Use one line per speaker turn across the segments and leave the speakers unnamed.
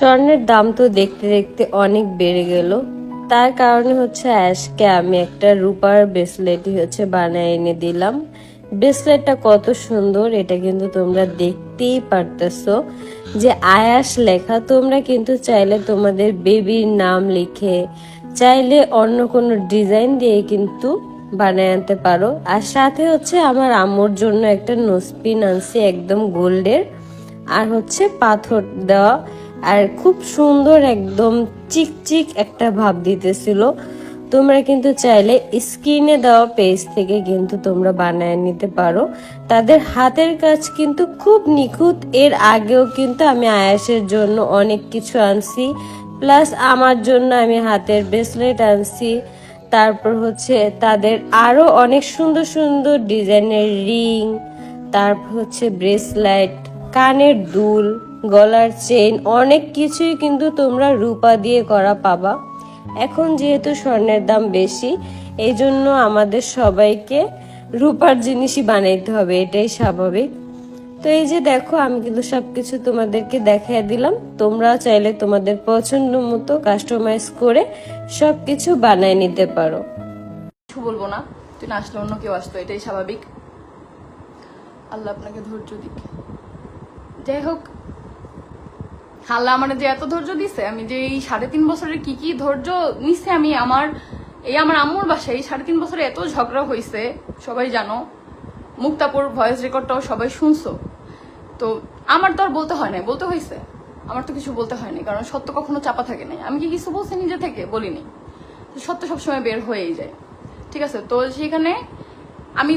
স্বর্ণের দাম তো দেখতে দেখতে অনেক বেড়ে গেল। তার কারণে হচ্ছে আজকে আমি একটা রূপার ব্রেসলেটই হচ্ছে বানায় এনে দিলাম। ব্রেসলেটটা কত সুন্দর, এটা কিন্তু তোমরা দেখতেই পারতেছো। যে আয়াস লেখা, তোমরা কিন্তু চাইলে তোমাদের বেবির নাম লিখে, চাইলে অন্য কোনো ডিজাইন দিয়ে কিন্তু বানায় আনতে পারো। আর সাথে হচ্ছে আমার আম্মুর জন্য একটা নোসপিন আনছি, একদম গোল্ডের। আর হচ্ছে পাথর দেওয়া। আর খুব সুন্দর একদম চিকচিক একটা ভাব দিতেছিল। তোমরা কিন্তু চাইলে স্ক্রিনে দেওয়া পেজ থেকে কিন্তু তোমরা বানায় নিতে পারো। তাদের হাতের কাজ কিন্তু খুব নিখুঁত। এর আগেও কিন্তু আমি আয়াসের জন্য অনেক কিছু আনছি। প্লাস আমার জন্য আমি হাতের ব্রেসলেট আনছি। তারপর হচ্ছে তাদের আরও অনেক সুন্দর সুন্দর ডিজাইনের রিং তারপর হচ্ছে ব্রেসলেট কানের দুল। গলার চেইন, অনেক কিছুই কিন্তু তোমরা রূপা দিয়ে করা পাবা। এখন যেহেতু স্বর্ণের দাম বেশি এই জন্য আমাদের সবাইকে রূপার জিনিসই বানাইতে হবে, এটাই স্বাভাবিক। তো এই যে দেখো, আমি কিন্তু সবকিছু তোমাদেরকে দেখাই দিলাম। তোমরা চাইলে তোমাদের পছন্দ মতো কাস্টমাইজ করে সবকিছু বানায় নিতে পারো।
কিছু বলব না, তুই না আসলে অন্য কেউ আসতো, এটাই স্বাভাবিক। আল্লাহ আপনাকে ধৈর্য দিক। যাই হোক আল্লাহ আমার যে এত ধৈর্য দিছে, আমি যে এই সাড়ে তিন বছরের কি কি ধৈর্য নিচ্ছে আমি আমার, এই আমার আম্মুর বাসায় এই সাড়ে তিন বছরে এত ঝগড়া হয়েছে সবাই জানো। মুক্তাপুর ভয়েস রেকর্ডটাও সবাই শুনছো। তো আমার তো আর বলতে হয় নাই, বলতে হয়েছে আমার তো কিছু বলতে হয়নি, কারণ সত্য কখনো চাপা থাকে নাই। আমি কি কিছু বলছি নিজে থেকে? বলিনি। সত্য সবসময় বের হয়েই যায়। ঠিক আছে, তো সেখানে আমি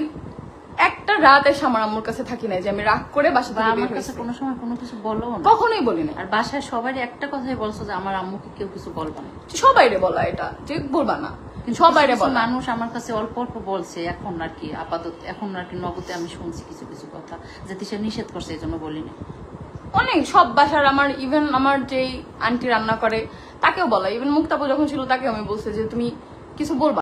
একটা রাত এসে আমার আম্মুর কাছে থাকি না যে আমি রাগ করে বাসা থেকে
আমার কাছে কোনো সময় কোনো কিছু বলো না।
কখনোই বলি না
আর বাসায় সবারই একটা কথাই বলছো যে আমার আম্মুকে কেউ কিছু বলবে না।
সবাইরে বলা এটা যে বলবা না।
কিছু কিছু
বলা।
মানুষ আমার কাছে অল্প অল্প বলছে এখন আর কি আপাতত এখন আর কি নগদে আমি শুনছি কিছু কিছু কথা যে সে নিষেধ করছে এই জন্য বলিনি।
অনেক সব বাসার আমার ইভেন আমার যেই আন্টি রান্না করে তাকেও বলা। ইভেন মুক্তাপু যখন ছিল তাকে আমি বলছি যে তুমি কিছু বলবা